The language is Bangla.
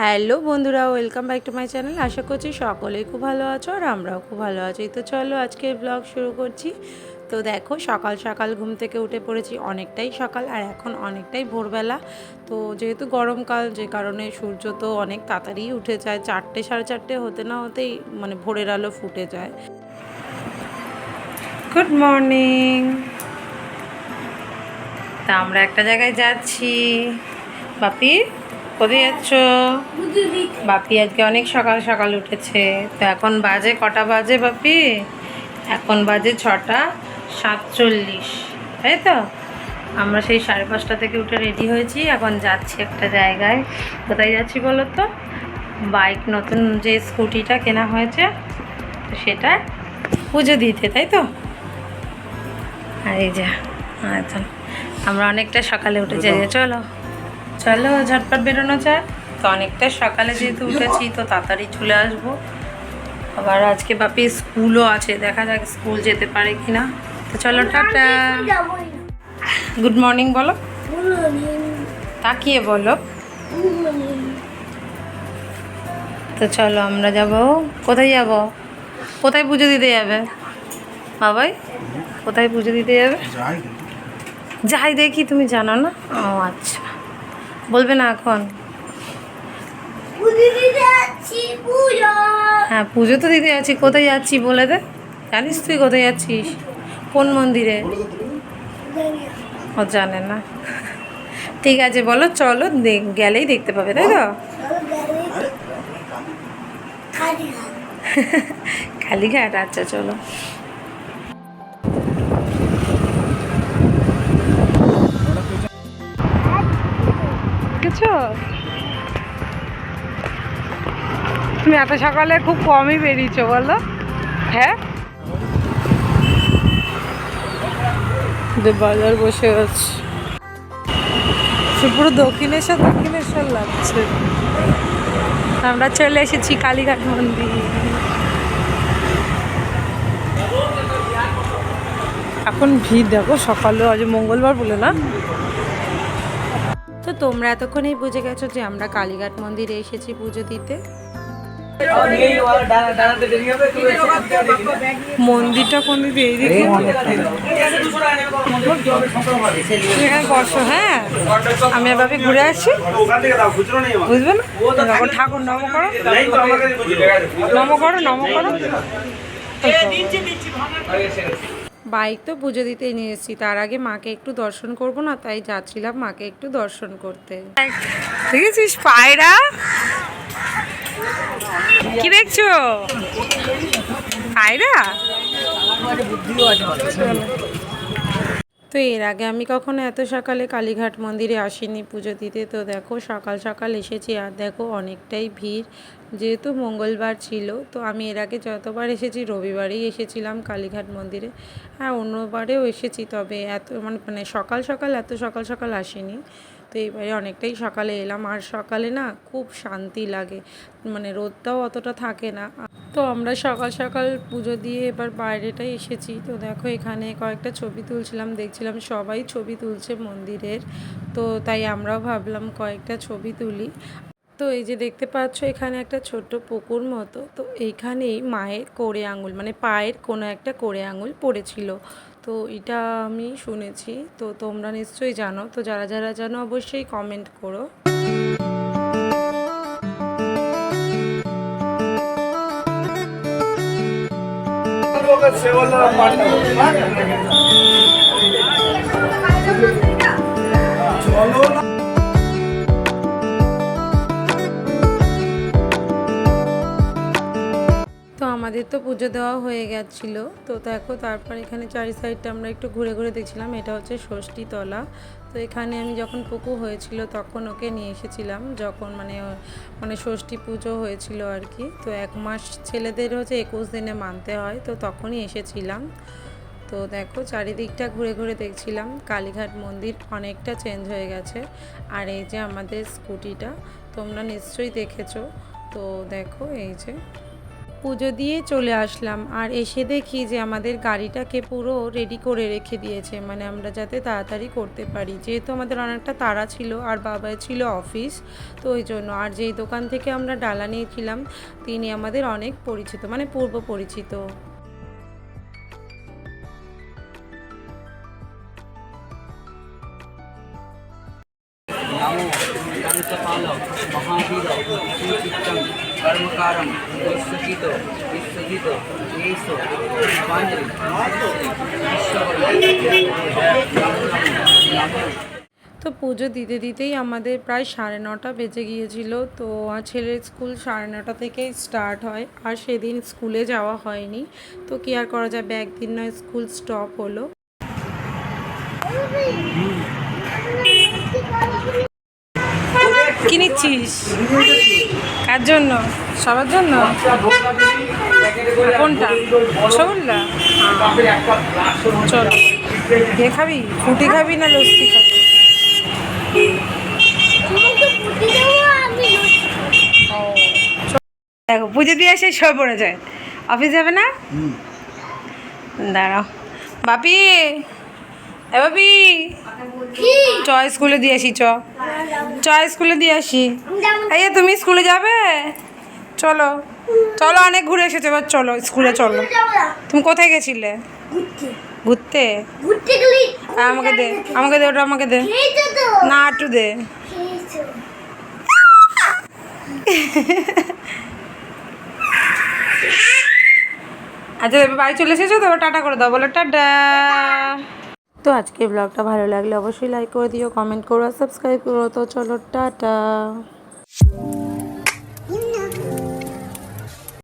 হ্যালো বন্ধুরা, welcome back to my channel. আশা করছি সকলেই খুব ভালো আছো আর আমরাও খুব ভালো আছি। তো চলো আজকে ব্লগ শুরু করছি। তো দেখো, সকাল সকাল ঘুম থেকে উঠে পড়েছি, অনেকটাই সকাল আর এখন অনেকটাই ভোরবেলা। তো যেহেতু গরমকাল, যে কারণে সূর্য তো অনেক তাড়াতাড়ি উঠে যায়, চারটে, সাড়ে চারটে হতে না হতেই মানে ভোরের আলো ফুটে যায়। গুড মর্নিং তা আমরা একটা জায়গায় যাচ্ছি। বাপি? কোথায় যাচ্ছ বাপি আজকে অনেক সকাল সকাল উঠেছে। তো এখন বাজে কটা বাজে বাপি? এখন বাজে ছটা সাতচল্লিশ তাই তো? আমরা সেই সাড়ে পাঁচটা থেকে উঠে রেডি হয়েছি। এখন যাচ্ছি একটা জায়গায়। কোথায় যাচ্ছি বলো তো? বাইক নতুন যে স্কুটিটা কেনা হয়েছে সেটা পুজো দিতে তাই তো? আর এই যে আচ্ছা আমরা অনেকটা সকালে উঠে যাই চলো। চলো ঝটপট বেরোনো যায় তো অনেকটা সকালে যেহেতু উঠেছি তো তাড়াতাড়ি চলে আসব। আবার আজকে বাপি স্কুলও আছে দেখা যাক স্কুল যেতে পারে কি না তো চলো টাটা। গুড মর্নিং বলো। তাকিয়ে বলো। তো চলো আমরা যাব। কোথায় যাব? কোথায় পুজো দিতে যাবে? বাবাই কোথায় পুজো দিতে যাবে? যাই যাই দেখি তুমি জানো না? ও আচ্ছা। বলবে না এখন। হ্যাঁ পুজো তো দিতে যাচ্ছি। কোথায় যাচ্ছি বলে দে। জানিস তুই কোথায় যাচ্ছিস? কোন মন্দিরে? ও জানে না। ঠিক আছে বলো চলো গেলেই দেখতে পাবে তাই তো? কালীঘাট। আচ্ছা চলো। কিছু তুমি এত সকালে খুব কমই বেরিয়েছো, বলো। হ্যাঁ? বাজার বসে আছে। পুরো দক্ষিণেশ্বর দক্ষিণেশ্বর লাগছে। আমরা চলে এসেছি কালীঘাট মন্দির। এখন ভিড় দেখো, সকালে আজ মঙ্গলবার বলে না? তোমরা এতক্ষণেই বুঝে গেছো যে আমরা কালীঘাট মন্দিরে এসেছি পুজো দিতে? মন্দিরটা কোন বসো হ্যাঁ। আমি এভাবে ঘুরে আসছি বুঝবে না? ঠাকুর নম করো। নম করো নম করো। বাইক তো পুজো দিতে নিয়ে এসেছি তার আগে মাকে একটু দর্শন করব না, তাই যাচ্ছিলাম মাকে একটু দর্শন করতে। দেখেছিস পায়রা? কি দেখছ? পায়রা? তো এর আগে আমি কখনো এত সকালে কালীঘাট মন্দিরে আসিনি পুজো দিতে। তো দেখো, সকাল সকাল এসেছি আর দেখো অনেকটাই ভিড়। যেহেতু মঙ্গলবার ছিল, তো আমি এর আগে যতবার এসেছি রবিবারেই এসেছিলাম কালীঘাট মন্দিরে। হ্যাঁ অন্যবারেও এসেছি, তবে এত মানে মানে সকাল সকাল, এত সকাল সকাল আসিনি। তো এইবারে অনেকটাই সকালে এলাম। আর সকালে না খুব শান্তি লাগে। মানে রোদটাও অতটা থাকে না। তো আমরা সকাল সকাল পুজো দিয়ে এবার বাইরেটাই এসেছি। তো দেখো এখানে কয়েকটা ছবি তুলছিলাম, দেখছিলাম সবাই ছবি তুলছে মন্দিরের। তো তাই আমরাও ভাবলাম কয়েকটা ছবি তুলি। তো এই যে দেখতে পাচ্ছ, এখানে একটা ছোট্ট পুকুর মতো। তো এইখানেই মায়ের কোড়ে আঙুল মানে পায়ের কোনো একটা কোড়ে আঙুল পড়েছিল। তো এটা আমি শুনেছি, তো তোমরা নিশ্চয়ই জানো। তো যারা যারা জানো, অবশ্যই কমেন্ট করো। তো আমাদের তো পুজো দেওয়া হয়ে গেছিল। তো দেখো তারপর এখানে চারি সাইডটা আমরা একটু ঘুরে ঘুরে দেখছিলাম। এটা হচ্ছে ষষ্ঠী তলা তো এখানে আমি যখন পুকু হয়েছিল তখন ওকে নিয়ে এসেছিলাম যখন মানে মানে ষষ্ঠী পুজো হয়েছিল আর কি। তো এক মাস ছেলেদের হচ্ছে একুশ দিনে মানতে হয়। তো তখনই এসেছিলাম। তো দেখো চারিদিকটা ঘুরে ঘুরে দেখছিলাম। কালীঘাট মন্দির অনেকটা চেঞ্জ হয়ে গেছে। আর এই যে আমাদের স্কুটিটা, তোমরা নিশ্চয়ই দেখেছ। তো দেখো এই যে পুজো দিয়ে চলে আসলাম। আর এসে দেখি যে আমাদের গাড়িটাকে পুরো রেডি করে রেখে দিয়েছে। মানে আমরা যাতে তাড়াতাড়ি করতে পারি। যেহেতু আমাদের অনেকটা তাড়া ছিল, আর বাবা ছিল অফিস তো ওই জন্য। আর যেই দোকান থেকে আমরা ডালা নিয়েছিলাম, তিনি আমাদের অনেক পরিচিত মানে পূর্ব পরিচিত। নমো মহাবীর কর্মকারম তো পুজো দিতে দিতেই আমাদের প্রায় সাড়ে নটা বেজে গিয়েছিল। তো ছেলের স্কুল সাড়ে নটা থেকে স্টার্ট হয় আর সেদিন স্কুলে যাওয়া হয়নি। তো কি আর করা যায়? ব্যাগ দিন নয় স্কুল স্টপ হলো। কি নিচ্ছিস? কার জন্য? সবার জন্য? কোনটা? রসগোল্লা? চল। কে খাবি? ফুটি খাবি না লস্যি খাবি? দেখো পুজো দিয়ে এসে সব পড়ে যায়। অফিস যাবে না? দাঁড়াও। বাপি! এ বাপি! চ স্কুলে দিয়ে আসি চ। চ স্কুলে দিয়ে আসি। এই তুমি স্কুলে যাবে? চলো। চলো অনেক ঘুরে এসেছ এবার চলো স্কুলে চলো। তুমি কোথায় গেছিলে? ঘুরতে। আমাকে দে আমাকে দে ওটা আমাকে দে। না একটু দে। আচ্ছা বাড়ি চলে এসেছ তো? টাটা করে দাও বলো টাটা। তো আজকে ব্লগটা ভালো লাগলে অবশ্যই লাইক করে দিও কমেন্ট করো সাবস্ক্রাইব করো। তো চলো, টাটা।